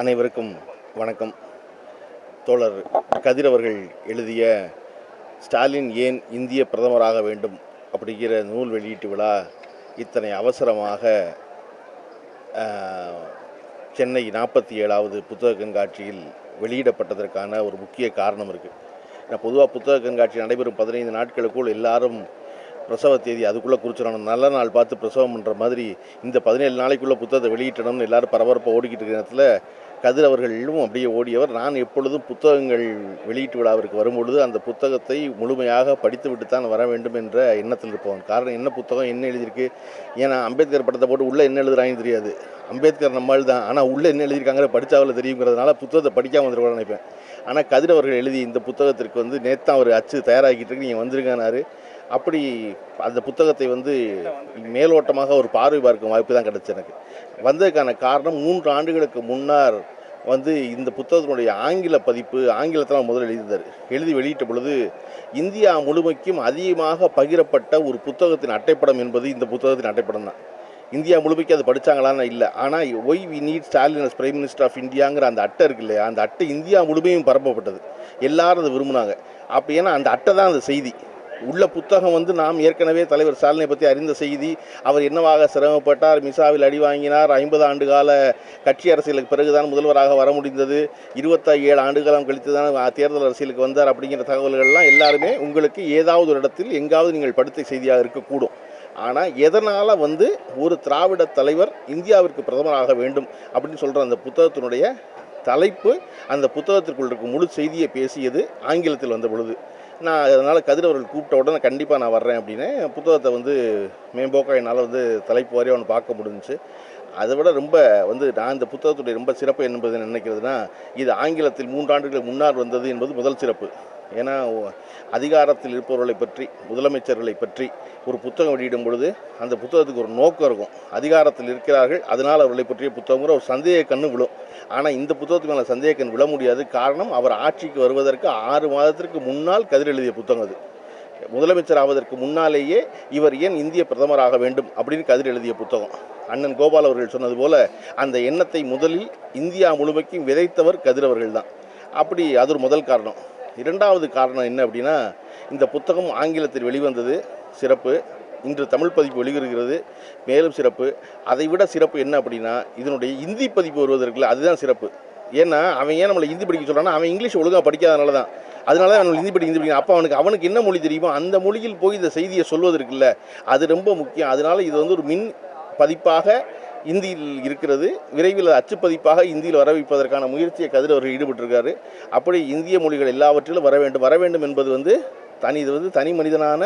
அனைவருக்கும் வணக்கம். தோழர் கதிர் அவர்கள் எழுதிய ஸ்டாலின் ஏன் இந்திய பிரதமராக வேண்டும்? அப்படிங்கிற நூல் வெளியீட்டு விழா இத்தனை அவசரமாக சென்னை நாற்பத்தி ஏழாவது புத்தக கண்காட்சியில் வெளியிடப்பட்டதற்கான ஒரு முக்கிய காரணம் இருக்குது ஏன்னா பொதுவாக புத்தக கண்காட்சி நடைபெறும் பதினைந்து நாட்களுக்குள் எல்லாரும் பிரசவ தேதி அதுக்குள்ளே குறிச்சிடணும். நல்ல நாள் பார்த்து பிரசவம் பண்ணுற மாதிரி இந்த பதினேழு நாளைக்குள்ளே புத்தகத்தை வெளியிட்டணும்னு எல்லாரும் பரபரப்பாக ஓடிக்கிட்டு இருக்கிற நேரத்தில் கதிர் அவர்களும் அப்படியே ஓடியவர். நான் எப்பொழுதும் புத்தகங்கள் வெளியீட்டு விழாவிற்கு வரும்பொழுது அந்த புத்தகத்தை முழுமையாக படித்துவிட்டு தான் வர வேண்டும் என்ற எண்ணத்தில் இருப்பவன். காரணம் என்ன புத்தகம் என்ன எழுதியிருக்கு? ஏன்னா அம்பேத்கர் படத்தை போட்டு உள்ளே என்ன எழுதுறாங்கன்னு தெரியாது. அம்பேத்கர் நம்மால் தான். ஆனால் உள்ளே என்ன எழுதியிருக்காங்கிற படித்தாவில் தெரியுங்கிறதுனால புத்தகத்தை படிக்காமல் வந்துருக்க நினைப்பேன். ஆனால் கதிர் அவர்கள் எழுதி இந்த புத்தகத்திற்கு வந்து நேத்தான் அவர் அச்சு தயாராகிட்டு இருக்கு. நீங்கள் வந்திருக்கானாரு அப்படி அந்த புத்தகத்தை வந்து மேலோட்டமாக ஒரு பார்வை பார்க்கும் வாய்ப்பு தான் கிடச்சி எனக்கு. வந்ததுக்கான காரணம் மூன்று ஆண்டுகளுக்கு முன்னர் வந்து இந்த புத்தகத்தினுடைய ஆங்கில பதிப்பு ஆங்கிலத்தில் முதல் எழுதியிருந்தார். எழுதி வெளியிட்ட பொழுது இந்தியா முழுமைக்கும் அதிகமாக பகிரப்பட்ட ஒரு புத்தகத்தின் அட்டைப்படம் என்பது இந்த புத்தகத்தின் அட்டைப்படம் தான். இந்தியா முழுமைக்கு அது படித்தாங்களான்னு இல்லை. ஆனால் why we need Stalin as prime minister of இந்தியாங்கிற அந்த அட்டை இருக்கு இல்லையா? அந்த அட்டை இந்தியா முழுமையும் பரப்பப்பட்டது. எல்லாரும் அதை விரும்பினாங்க. அப்போ ஏன்னா அந்த அட்டை தான் அந்த செய்தி. உள்ள புத்தகம் வந்து நாம் ஏற்கனவே தலைவர் ஸ்டாலினை பற்றி அறிந்த செய்தி. அவர் என்னவாக சிரமப்பட்டார்? மிசாவில் அடி வாங்கினார். ஐம்பது ஆண்டு கால கட்சி அரசியலுக்கு பிறகுதான் முதல்வராக வர முடிந்தது. இருபத்தி ஏழு ஆண்டுகாலம் கழித்து தான் தேர்தல் அரசியலுக்கு வந்தார் அப்படிங்கிற தகவல்கள்லாம் எல்லாருமே உங்களுக்கு ஏதாவது ஒரு இடத்தில் எங்காவது நீங்கள் படுத்த செய்தியாக இருக்கக்கூடும். ஆனால் எதனால் வந்து ஒரு திராவிட தலைவர் இந்தியாவிற்கு பிரதமராக வேண்டும் அப்படின்னு சொல்கிற அந்த புத்தகத்தினுடைய தலைப்பு அந்த புத்தகத்திற்குள் இருக்கும் முழு செய்தியை பேசியது ஆங்கிலத்தில் வந்த பொழுது. நான் அதனால் கதிர் அவர்கள் கூப்பிட்ட உடனே கண்டிப்பாக நான் வர்றேன் அப்படின்னு புத்தகத்தை வந்து மேம்போக்கா என்னால் வந்து தலைப்பு வரையும் ஒன்று பார்க்க முடிஞ்சிச்சு. அதை விட ரொம்ப வந்து நான் இந்த புத்தகத்துடைய ரொம்ப சிறப்பு என்பது நினைக்கிறதுனா இது ஆங்கிலத்தில் மூன்றாண்டுகளுக்கு முன்னால் வந்தது என்பது முதல் சிறப்பு. ஏன்னா அதிகாரத்தில் இருப்பவர்களை பற்றி முதலமைச்சர்களை பற்றி ஒரு புத்தகம் வெளியிடும் பொழுது அந்த புத்தகத்துக்கு ஒரு நோக்கம் இருக்கும். அதிகாரத்தில் இருக்கிறார்கள் அதனால் அவர்களை பற்றிய புத்தகங்கிற ஒரு சந்தேக கண்ணு விழும். ஆனால் இந்த புத்தகத்துக்கு மேலே சந்தேக கண் விழ முடியாது. காரணம் அவர் ஆட்சிக்கு வருவதற்கு ஆறு மாதத்திற்கு முன்னால் கதிர் எழுதிய புத்தகம் அது. முதலமைச்சர் ஆவதற்கு முன்னாலேயே இவர் ஏன் இந்திய பிரதமராக வேண்டும் அப்படின்னு கதிர் எழுதிய புத்தகம். அண்ணன் கோபால் அவர்கள் சொன்னது போல அந்த எண்ணத்தை முதலில் இந்தியா முழுமைக்கும் விதைத்தவர் கதிர் அவர்கள் தான். அப்படி அது ஒரு முதல் காரணம். இரண்டாவது காரணம் என்ன அப்படின்னா இந்த புத்தகம் ஆங்கிலத்தில் வெளிவந்தது சிறப்பு. இன்று தமிழ் பதிப்பு வெளிவருகிறது மேலும் சிறப்பு. அதை விட சிறப்பு என்ன அப்படின்னா இதனுடைய இந்தி பதிப்பு வருவதற்குள்ள அதுதான் சிறப்பு. ஏன்னா அவன் ஏன் நம்மளை ஹிந்தி படிக்க சொல்கிறான்னா அவன் இங்கிலீஷ் ஒழுங்காக படிக்காதனால தான். அதனால தான் அவனுக்கு ஹிந்தி படிக்க ஹிந்தி படிக்க. அப்போ அவனுக்கு அவனுக்கு என்ன மொழி தெரியுமோ அந்த மொழியில் போய் இந்த செய்தியை சொல்வதற்குல்ல அது ரொம்ப முக்கியம். அதனால இது வந்து ஒரு மின் பதிப்பாக இந்தியில் இருக்கிறது. விரைவில் அச்சுப்பதிப்பாக இந்தியில் வர வைப்பதற்கான முயற்சியை கதிர் அவர்கள் ஈடுபட்டிருக்காரு. அப்படி இந்திய மொழிகள் எல்லாவற்றிலும் வர வேண்டும் வர வேண்டும் என்பது வந்து தனி இது வந்து தனி மனிதனான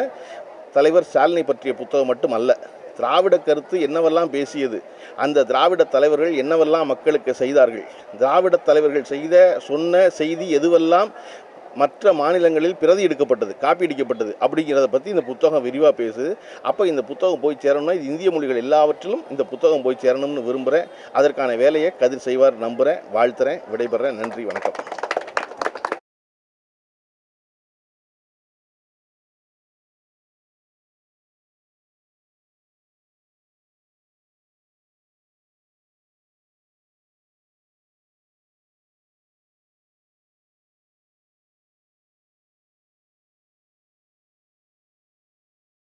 தலைவர் ஸ்டாலினை பற்றிய புத்தகம் மட்டும் அல்ல திராவிட கருத்து என்னவெல்லாம் பேசியது அந்த திராவிட தலைவர்கள் என்னவெல்லாம் மக்களுக்கு செய்தார்கள் திராவிட தலைவர்கள் செய்த சொன்ன செய்தி எதுவெல்லாம் மற்ற மாநிலங்களில் பிரதி எடுக்கப்பட்டது காப்பி அடிக்கப்பட்டது அப்படிங்கிறத பற்றி இந்த புத்தகம் விரிவாக பேசுது. அப்போ இந்த புத்தகம் போய் சேரணும்னா இது இந்திய மொழிகள் எல்லாவற்றிலும் இந்த புத்தகம் போய் சேரணும்னு விரும்புகிறேன் அதற்கான வேலையை கதிர் செய்வார் நம்புகிறேன் வாழ்த்துறேன் விடைபெறேன். நன்றி வணக்கம்.